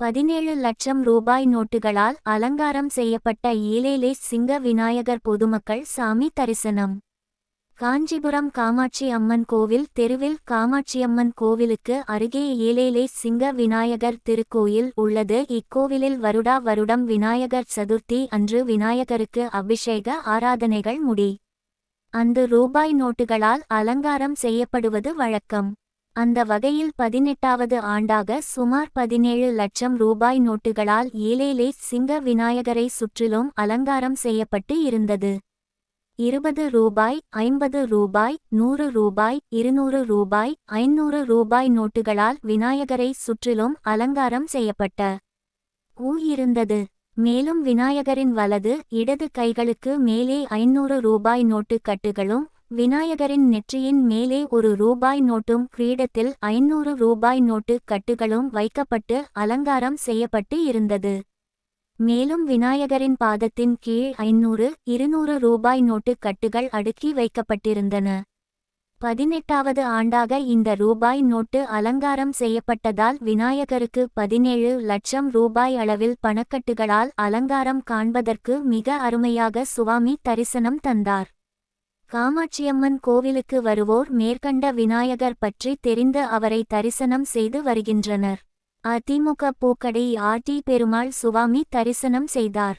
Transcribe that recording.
பதினேழு லட்சம் ரூபாய் நோட்டுகளால் அலங்காரம் செய்யப்பட்ட ஈலேலே சிங்க விநாயகர் பொதுமக்கள் சாமி தரிசனம். காஞ்சிபுரம் காமாட்சி அம்மன் கோவில் தெருவில் காமாட்சியம்மன் கோவிலுக்கு அருகே ஏலேலே சிங்க விநாயகர் திருக்கோயில் உள்ளது. இக்கோவிலில் வருடா வருடம் விநாயகர் சதுர்த்தி அன்று விநாயகருக்கு அபிஷேக ஆராதனைகள் முடி. அந்த ரூபாய் நோட்டுகளால் அலங்காரம் செய்யப்படுவது வழக்கம். அந்த வகையில் பதினெட்டாவது ஆண்டாக சுமார் பதினேழு லட்சம் ரூபாய் நோட்டுகளால் ஏலேலே சிங்க விநாயகரை சுற்றிலும் அலங்காரம் செய்யப்பட்டு இருந்தது. இருபது ரூபாய் ஐம்பது ரூபாய் நூறு ரூபாய் இருநூறு ரூபாய் ஐநூறு ரூபாய் நோட்டுகளால் விநாயகரை சுற்றிலும் அலங்காரம் செய்யப்பட்ட ஊ இருந்தது. மேலும் விநாயகரின் வலது இடது கைகளுக்கு மேலே ஐநூறு ரூபாய் நோட்டு கட்டுகளும் விநாயகரின் நெற்றியின் மேலே ஒரு ரூபாய் நோட்டும் கிரீடத்தில் ஐநூறு ரூபாய் நோட்டு கட்டுகளும் வைக்கப்பட்டு அலங்காரம் செய்யப்பட்டு இருந்தது. மேலும் விநாயகரின் பாதத்தின் கீழ் ஐநூறு இருநூறு ரூபாய் நோட்டு கட்டுகள் அடுக்கி வைக்கப்பட்டிருந்தன. பதினெட்டாவது ஆண்டாக இந்த ரூபாய் நோட்டு அலங்காரம் செய்யப்பட்டதால் விநாயகருக்கு பதினேழு லட்சம் ரூபாய் அளவில் பணக்கட்டுகளால் அலங்காரம் காண்பதற்கு மிக அருமையாக சுவாமி தரிசனம் தந்தார். காமாட்சியம்மன் கோவிலுக்கு வருவோர் மேற்கண்ட விநாயகர் பற்றி தெரிந்து அவரை தரிசனம் செய்து வருகின்றனர். அதிமுக பூக்கடை ஆர்டி பெருமாள் சுவாமி தரிசனம் செய்தார்.